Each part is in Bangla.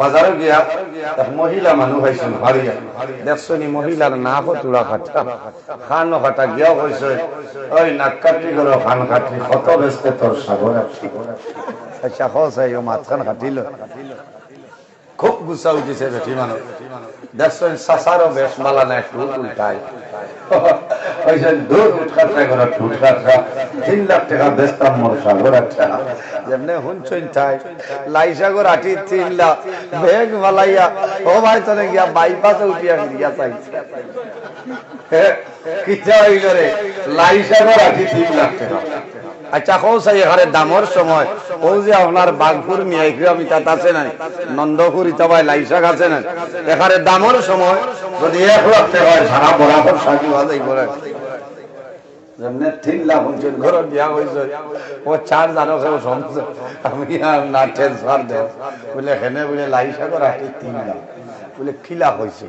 বাজারে গিয়া মহিলা মানুষ হয়েছেন ভারিয়া দেখছ মহিলার না তুলা খাটা খান খাটা গিয়া হয়েছে ওই নাক কাটি করো খান কাটি। কত বেসতে তোর সাগর আচ্ছা হস মাঝখান কাটিল। খুব গুছা উঠিছে বেঠি মানুষ দেখছেন সাসারও বেশ মালা নাই উঠকাটা করে টুট কাটা তিন লাখ টাকা একটা যেমনি হুনছইন ঠাই লাই সাগর আটি তিন লাখ, বেগ মালাইয়া। ও ভাই তোরে গিয়া বাইপাসে উঠিয়া গিয়া চাইছে কিচ্ছা হই করে লাই সাগর আটি তিন লাখ টাকা। আচ্ছা কৌ সাই এখানে দামর সময়। ও যে আপনার বাঘপুর মিয়াইক্রিয়া মিতাত আছে না নন্দপুর ইতাবাই লাইশাক আছে না এখানে দামর সময়, যদি এক লাখ টাকা হয় বরাবর সাজি বাজাই করে যেমনে তিন লাখ হচ্ছে ঘর বিয়া হয়েছে ও চার জানো কেউ সমস্যা আমি আর না ট্রান্সফার দেও। বলে হেনে বলে লাইশাকর আটি তিন লাখ। বলে খিলা হয়েছে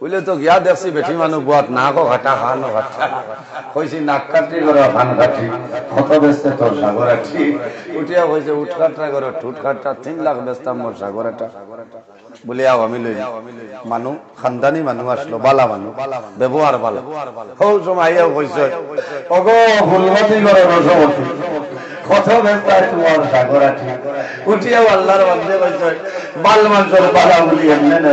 বুঝলে তো গিয়া দেখছি, বেঠি মানুষ বুয়াত না ঘাটা খানো ঘাটা। কইছি নাক কাটি করো খান কাটি। কত বেচতে তোর সাগর আছি উঠিয়া কইছে উঠ কাটরা করো ঠুট কাটরা তিন লাখ বেচতাম মোর সাগর এটা। বলে, আও আমি লই মানুষ খানদানি মানুষ আসলো বালা মানুষ ব্যবহার ভালো হৌ সময় আইয়াও কইছে ওগো ফুলমতি করো রসমতি কত বেচতা তোমার সাগর আছি উঠিয়াও আল্লাহর মধ্যে কইছে বাল মাংসর বালা বলি এমনি না।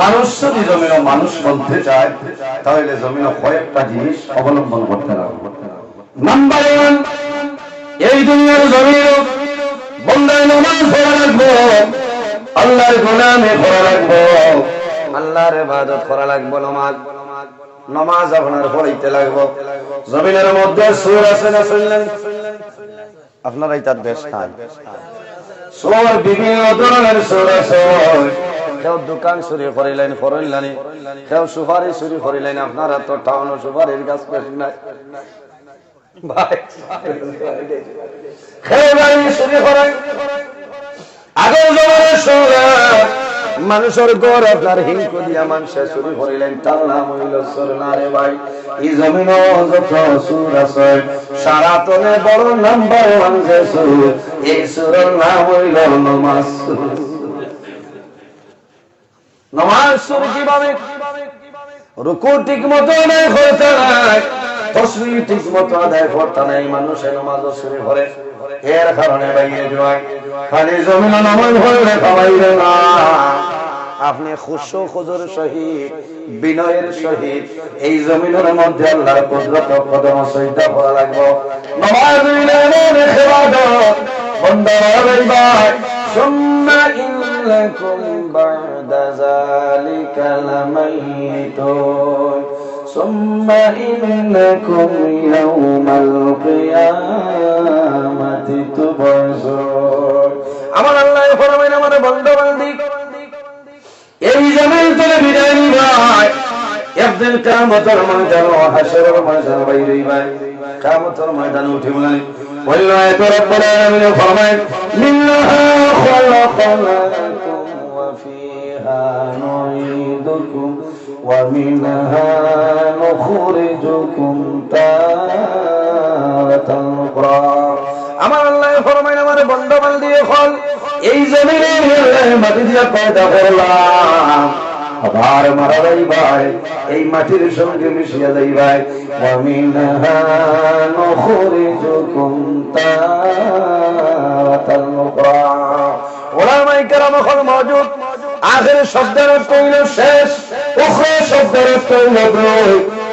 মানুষ যদি জমিন মানুষ বলতে চায়, তাহলে জমিন কয়েকটা জিনিস অবলম্বন করতে লাগবে নাম্বার ওয়ান এই দুনিয়ার জমিন বন্দায় নমাজ পড়া লাগবো, আল্লাহর গোলামে পড়া লাগবো। আল্লাহর ইবাদত করা লাগবো নমাজ। নমাজ আপনার পড়াইতে লাগবো। জমিনের মধ্যে সুর আছে না শুনলেন? আপনারাই তার বেশ খান। সুর বিভিন্ন ধরনের সুর আছে কেউ দোকান চুরি করিলেন করিলেন কেউ সুপারি চুরি করিলেন, আপনারা তো টাউন সুপারির গাছ বেশি নাই। আগের জমানের সঙ্গে মানুষের গড় আপনার হিংক দিয়া মানুষে চুরি করিলেন তার নাম হইল সরনারে ভাই। এই জমিন সুর আছে সারা তনে বড় নাম্বার যে সুর, এই সুরের নাম হইল নমাজ নমাজ সুর কীভাবে? রুকু ঠিক মতো আদায় করতে নাই তসবি ঠিক মতো আদায় করতে নাই মানুষে নমাজ শুরু করে এর কারণে বাইরে জয় খালি জমিন নামাজ হইলে খাবাইবে না। আপনি খুশো খুজুর সহিত বিনয়ের সহিত এই জমিনের মধ্যে আল্লাহর কুদরত কদম সহিত করা লাগবে। নমাজ হইলে এমন ইবাদত বন্দা ভাই সুম্মা ইন্নাকুম বা'দা লামাইতুন ثم إنكم يوم القيامة تبعثون আমার আল্লাহ ফরমাইন আমার বন্ধু বান্ধি এই জমিন থেকে বিদায় নিবাই একদিন কামতর ময়দান ও হাসরের ময়দান বাইরে ভাই কামতর ময়দান উঠে বলেন বলল এত রব্বুল আলামিন ফরমায় মিন্নাহা খলাকনাকুম ওয়া ফিহা নুঈদুকুম ওয়া মিনহা নুখরিজুকুম তারাতান উখরা আমার আল্লাহ ফরমাইন আমার বন্ধবাল দিয়ে ফল এই জমিনে মাটি দিয়ে পয়দা করলাম আবার মারা যাই ভাই এই মাটির সঙ্গে মিশিয়া যাই ভাই ومنها نخرجكم تارة أخرى ওলামাই কেরাম এখন মজুদ আগের শব্দের কইল শেষ উখরে শব্দের কইল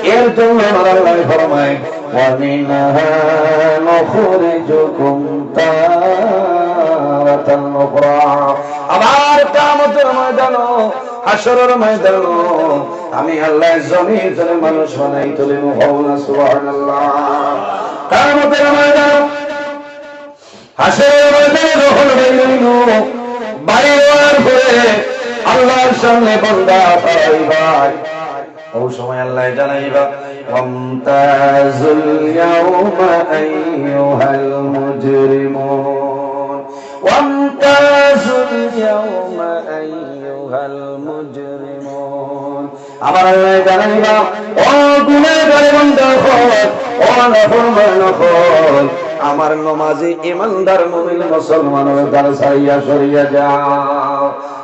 এর জন্য আল্লাহ ফরমায় ওয়ালিনা আমার কিয়ামতের ময়দানে হাসরের ময়দান আমি আল্লাহ জমি ধরে মানুষ বানাই তুলে মুহাওনা সুবহানাল্লাহ। কিয়ামতের ময়দানে হাসরের ময়দানে যখন বাইরে আল্লাহর সামনে বন্দা পাইবাই ও সময় আল্লাহ জানাইবা ওয়ামতাজুল ইয়াউমা আইয়ুহাল মুজরিমুন। ওয়ামতাজুল ইয়াউমা আইয়ুহাল মুজরিমুন। আমার আল্লাহ জানাইবা, ও গুনাহগার বান্দা হল ও নাফরমান আমার নমাজি ইমানদার মুমিন মুসলমানের দ্বার সাইয়া সরিয়া যাও।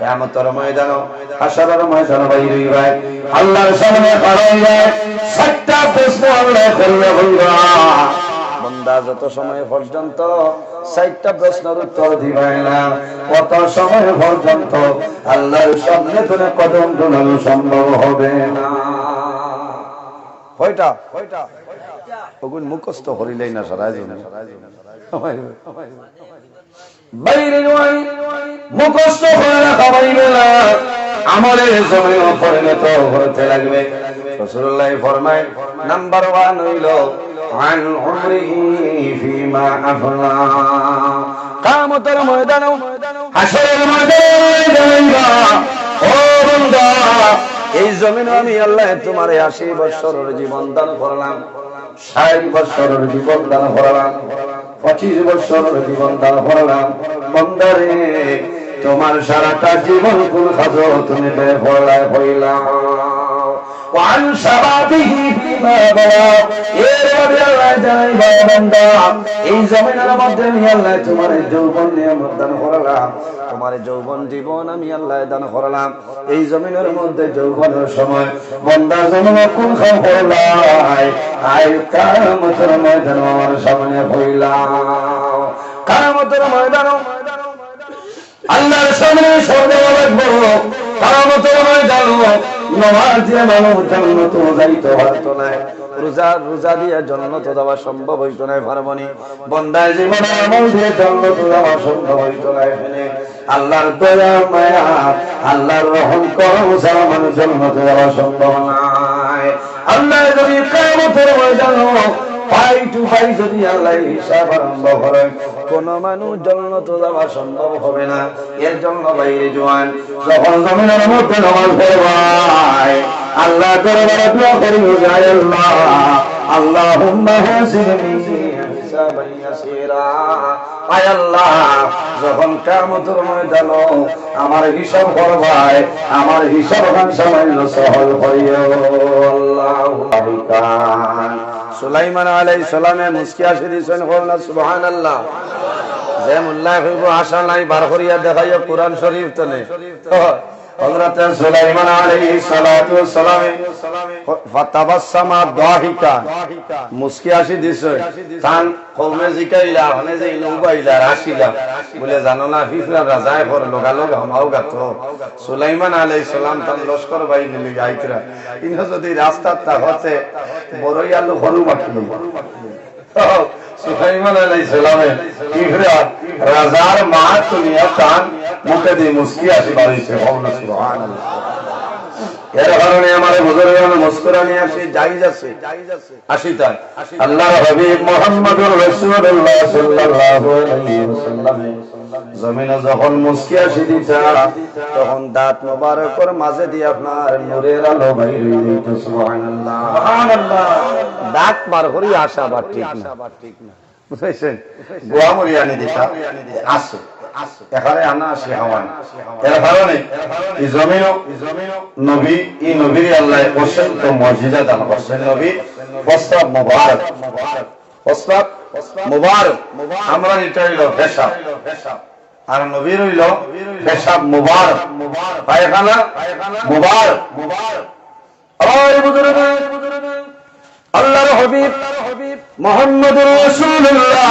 কিয়ামতের ময়দান হাসরের ময়দান বাইরে ভাই আল্লাহর সামনে দাঁড়াইবে। সাতটা প্রশ্ন আল্লাহ করবে বন্দা, যত সময় পর্যন্ত সাতটা প্রশ্নের উত্তর দিবাই না কত সময় পর্যন্ত আল্লাহর সামনে তুমি কদম তোলানো সম্ভব হবে না। কয়টা? কয়টা? ওগুন মুখস্থ করিলেই না সারা বাইরে নয় মুখস্থ করে রাখা বাইরে না আমলের জমে পরিণত হতে লাগবে রসুল্লাহ ফরমায় নাম্বার ওয়ান হইল عن عمره فيما أفنى কামতের ময়দান হাসরের ময়দানে ও বন্ধা এই জমিন আমি আল্লাহ তোমার আশি বছরের জীবন দান করলাম ষাট বছরের জীবন দান করলাম পঁচিশ বছরের জীবন দান করলাম বন্দারে তোমার সারাটা জীবন কোন খাজ তুমি বেফলায় হইলাম وعن شبابه فيما بلغ তোমার যৌবন জীবন আমি আল্লাহ দান করলাম। এই জমিনের মধ্যে যৌবনের সময় বন্দা জমিন কোন আমার সামনে হইলাম কামতের আল্লাহর সামনে ময়দান নমাজ দিয়ে মানুষ পারতো না। রোজা রোজা দিয়ে জন্য তো দেওয়া সম্ভব হইতো না পারবনি বন্দায় জীবনে আমল দিয়ে তো দেওয়া সম্ভব হইতো না আল্লাহর দয়া, মায়া, আল্লাহর রহম, করম সারা মানুষ তো দেওয়া সম্ভব নয় আল্লাহ যদি কিয়ামতের ময়দান পাই টু যদি আল্লাহ হবে না। যখন জমিনের ময়দান আমার হিসাব করবাই আমার হিসাব সামান্য সহল হইও সুলাইমান আলাইহিস সালামে মুসকি আসি দিছেন না, সুবহানাল্লাহ। যে মোল্লা হইব, আশা নাই, বার করিয়া দেখাইও, কোরআন শরীফ তনে হযরত সুলাইমান আলাইহিস সালাতু সালামে ফাতাবাসসামা দাহিকা। মুস্কি দিছে। তান কওমে জিকাইলা, হনে যে ইনুবাইলা রাশিলা বলে, জানো না ফিফলা রাজায় পর লগা লগা হামাও গাতো। সুলাইমান আলাইহিস সালাম তান লস্কর বাহিনী লিগে আইতরা। ইনো যদি রাস্তা তা হতে বড়ই আলু হরু মাটি। সুলাইমান আলাইহিস সালামে ফিফলা রাজার মা তুমিয়া তান মুখে দিয়ে মুস্কি আসি বাড়িছে হওনা সুবহানাল্লাহ। এর কারণে আমার বুজুর্গান মুস্কুরানি আসি জায়েজ আছে আসি তাই। আল্লাহর হাবিব মুহাম্মদুর রাসূলুল্লাহ সাল্লাল্লাহু আলাইহি ওয়াসাল্লাম জমিনে যখন মুস্কি আসি দিতা তখন দাঁত মোবারকর মাঝে দিয়ে আপনার নূরের আলো বাইরে দিত সুবহানাল্লাহ। সুবহানাল্লাহ। দাঁত বার করি আসা বা ঠিক না। বুঝাইছেন গোয়া মরিয়ানি দিতা আসো এখানে আনা আসে হওয়ান। এর কারণে এই জমিন নবী এই নবীর আল্লাহ মর্যাদা দান করছেন নবী। প্রস্তাব মুবারক। প্রস্তাব মুবারক। আমরা এটা হইল আর নবীর হইল পেশাব মুবারক। পায়খানা মুবারক। বুজুর্গ। আল্লাহর হাবিব মুহাম্মদুর রাসূলুল্লাহ।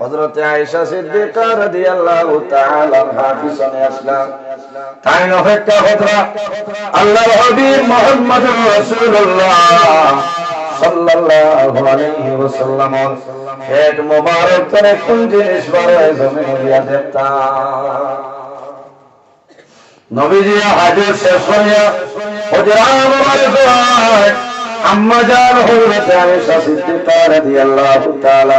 হযরত আয়েশা সিদ্দিকা রাদিয়াল্লাহু তাআলা আসলাম তাই আল্লাহর হাবিব মুহাম্মদুর রাসূলুল্লাহ সাল্লাল্লাহু আলাইহি ওয়াসাল্লাম। মোবারক করে কোন জিনিস নবীজি হাজির শেষ হইয়া হুজরা মুবারক আম্মা জান হযরত আয়েশা সিদ্দিকা রাদিয়াল্লাহু তাআলা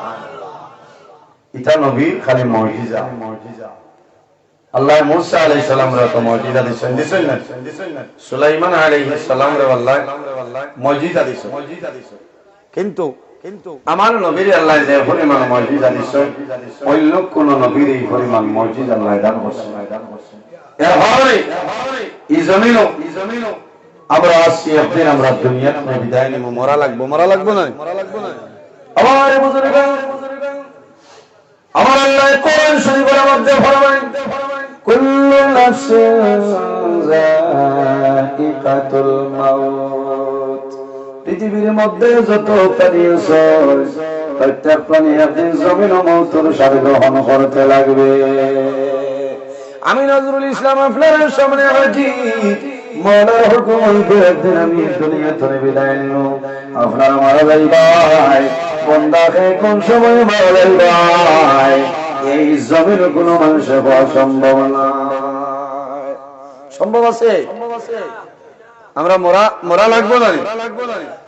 ইটা নবী, খালি মজিজা আল্লাহ আল্লাহ কিন্তু আমার নবীর আল্লাহ যে পরিমাণ অন্য কোন নবীর এই পরিমাণ আল্লাহ এর হয় এই জমিনও, আমরা দুনিয়া বিদায় নিব মরা লাগবো মরা লাগবো না মরা লাগবো না আমার আমার আল্লাহ কোরআন শরীফের মধ্যে ফরমান কুল্লু নাফসিন যায়িকাতুল মাউত। পৃথিবীর মধ্যে যত প্রাণী আছে, প্রত্যেক প্রাণী একদিন জমিন মৌতের স্বাদ গ্রহণ করতে লাগবে। আমি নজরুল ইসলাম আপনার সামনে হাজি মরার হুকুম একদিন আমি দুনিয়া ধরে বিদায় নিব। আপনারা মারা যাই ভাই বন্দাকে কোন সময় মারা ভাই? এই জমির কোন মানুষের হওয়া সম্ভব না। সম্ভব আছে? আমরা মরা মরা লাগবো না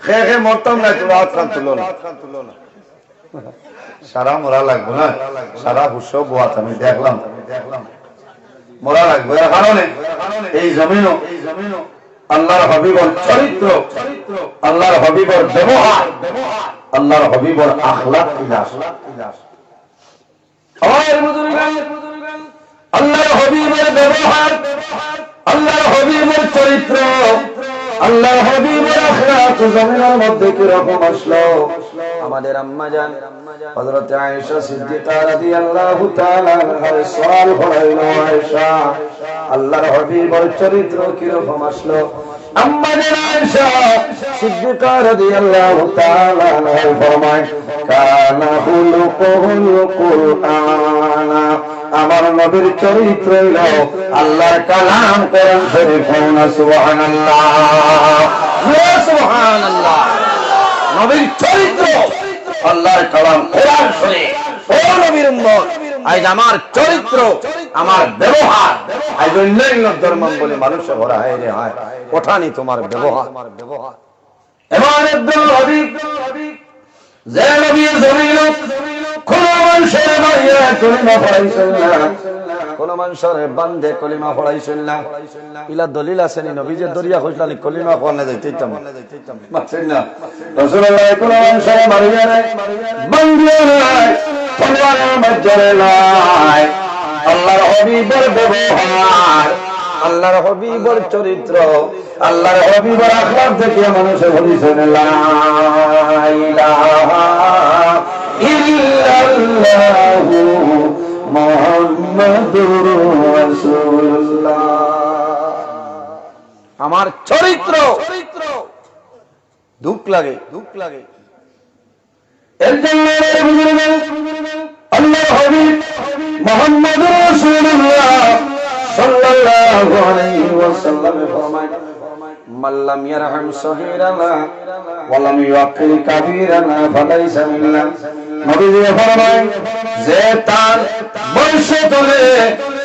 খে খে মরতাম না তোর হাত খান তুলো না। সারা মরা লাগবো না। সারা হুসো বোয়াত আমি দেখলাম। দেখলাম মরা লাগবে এর কারণে। এই জমিনও আল্লাহর হবিবর চরিত্র। আল্লাহর হবিবর ব্যবহার। আল্লাহর হবিবর বুজুর্গান, আল্লাহর হবিবের ব্যবহার আল্লাহর হবিবের চরিত্র আল্লাহর হবিবের আখলাক জমিনের মধ্যে কি রকম আসলো? আমাদের আম্মা জান হযরত আয়েশা সিদ্দিকা রাদিয়াল্লাহু তাআলা আনহার সওয়াল হলো আয়েশা আল্লাহর হাবিবের চরিত্র কি রকম আসলো? আম্মা জান আয়েশা সিদ্দিকা রাদিয়াল্লাহু তাআলা আনহা ফরমায় কানা খুলুকুল কুরআনা। আমার নবীর চরিত্র হলো আল্লাহর কালাম কোরআন শরীফ সুবহানাল্লাহ। সুবহানাল্লাহ। নবীর চরিত্র আল্লাহর কালাম কোরআন শুনে ও নবীর উম্মত, আজ আমার চরিত্র আমার ব্যবহার অন্যান্য ধর্ম বলে মানুষের ভরা হয় রে হয়। ওঠানি তোমার ব্যবহার। ব্যবহার। এমন যে নবী কোন মানুষের কলিমা পড়াইছেন না। কোন মানুষের বান্ধে কলিমা পড়াইছেন না। ইলা দলিল আছে নি নবী যে দরিয়া কলিমা পড়া না যাইতেইতাম মাছেন না। রাসূলুল্লাহ কোন মানুষের মারিয়া নাই বান্দিয়া নাই তলোয়ারের মধ্যে নাই। আল্লাহর হাবিবের ব্যবহার আল্লাহর হবিবর চরিত্র আল্লাহর হবিবর আখলাক থেকে মানুষে বলিছেন লা ইল্লাল্লাহু মুহাম্মাদুর রাসূলুল্লাহ। আমার চরিত্র। দুঃখ লাগে দুঃখ লাগে। এর জন্য আল্লাহ হবিব মোহাম্মদুর রাসূলুল্লাহ সাল্লাল্লাহু আলাইহি ওয়াসাল্লাম ফরমায় মাল্লাম লাম ইয়ারহাম সগীরানা ওয়া লাম ইউআক্কিল কাবীরানা ফালাইসা মিন্না নবীজি ফরমায়, যে তার বংশ তোলে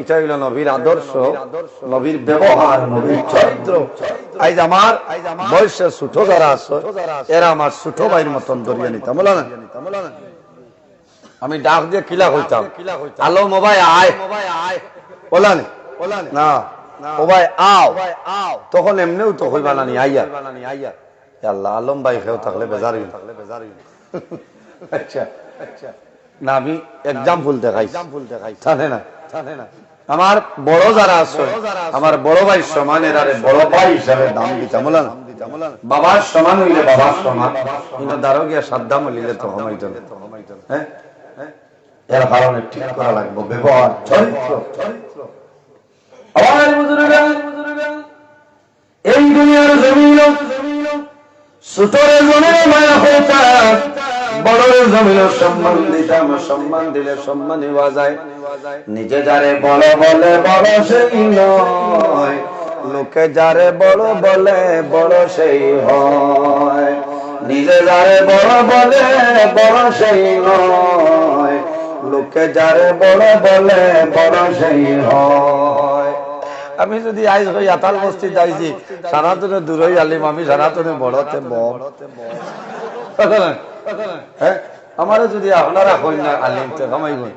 এটা হইল নবীর আদর্শ নবীর ব্যবহার নবীর চরিত্র। আজ আমার বয়সে ছোট যারা আছে এরা আমার ছোট ভাইয়ের মতন নিতাম। বলো না আমি ডাক দিয়ে কিলা হইতাম আলো মোবাইল আয়। বলা নি না ও ভাই আও। তখন এমনিও তো হইবা না নি আইয়া। আল্লাহ আলম ভাই খেয়েও থাকলে বেজার থাকলে বেজার আচ্ছা। আচ্ছা। না আমি এক্সাম্পল দেখাই জানে না। জানে না। আমার বড় যারা আছে আমার বড় ভাই সমান এর আরে বড় ভাই হিসাবে দাম দিতাম বলা না। বাবার সমান হইলে বাবার সমান কিন্তু দাঁড়ো গিয়া সাদ্দাম হইলে তো হমাইত। হ্যাঁ? এর কারণে ঠিক করা লাগবে ব্যবহার চরিত্র। আমার এই দুনিয়ার জমিন ছোটরে জমিনে মায়া হইতাম নিজে যারে বড় বলে বড় সেই নয়, লোকে যারে বড় বলে বড় সেই হয়। নিজে যারে বড় বলে বড় সেই নয়, লোকে যারে বড় বলে বড় সেই হয়। আমি যদি আইস হই আতাল বস্তি যাইছি সারাতনে দূরই আলিম, আমি সারাতনে বড়তে বড়। হ্যাঁ আমারও যদি আপনারা হই না, আলিম তো কামাই হই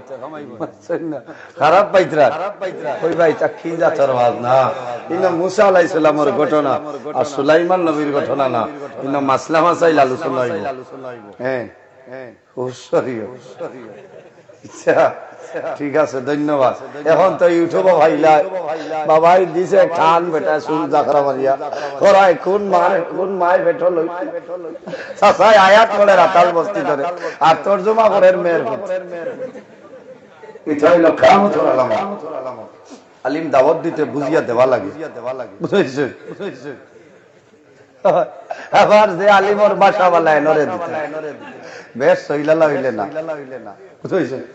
খারাপ পাইতরা ওই ভাই, তা কি জাতর আওয়াজ না? ইনা মুসা আলাইহিস সালামের ঘটনা, আর সুলাইমান নবীর ঘটনা না। ইনা মাসলা মাসাইল আলোচনা হইব হ্যাঁ হ্যাঁ। হুশরিয় আচ্ছা ঠিক আছে ধন্যবাদ। এখন তো ইউটিউব ভাইলা বাবাই দিছে খান বেটা সুন জাকরা মারিয়া। করাই কোন মার কোন মায় বেটো লই সাসাই আয়াত করে রাতাল বস্তি করে আর তরজমা করে মেয়ের এটা হইল কামত আলামত। আলিম দাওয়াত দিতে বুঝিয়া দেওয়া লাগে। বুঝাইছে আবার যে আলিমর বাসা বালায় নরে দিতে বেশ সইলালা হইলে না। বুঝাইছে?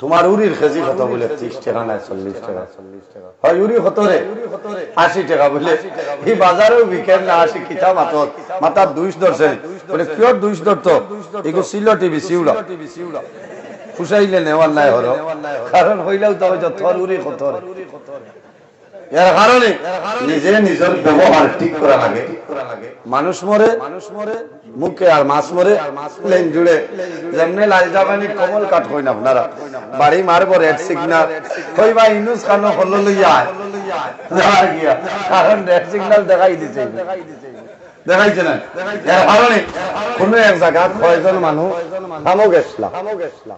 তোমার উরির খেজি কত বলে ত্রিশ টাকা নাই চল্লিশ টাকা। হয় উরি হতরে আশি টাকা বলে। এই বাজারেও বিকেল না আশি কিতা মাতত? মাতার দুইশ ধরছে বলে কিয় দুইশ ধরতো এগো ছিল টিভি শিউল ফুসাইলে নেওয়ার নাই হলো। কারণ হইলেও তো হয়তো থর উরি কত রে। এর কারণে নিজে নিজের ব্যবহার ঠিক করা লাগে। মানুষ মরে মানুষ মরে মুখে আর মাছ মরে লেন জুড়ে। যেমনি লাল জামানি কমল কাঠ কই না আপনারা। বাড়ি মারবো রেড সিগনাল কই ভাই ইনুস খানো হলো লইয়া। গিয়া। কারণ রেড সিগনাল দেখাই দিছে। দেখাইছে না? এর কারণে কোনো এক জায়গা কয়জন মানুষ গেছলা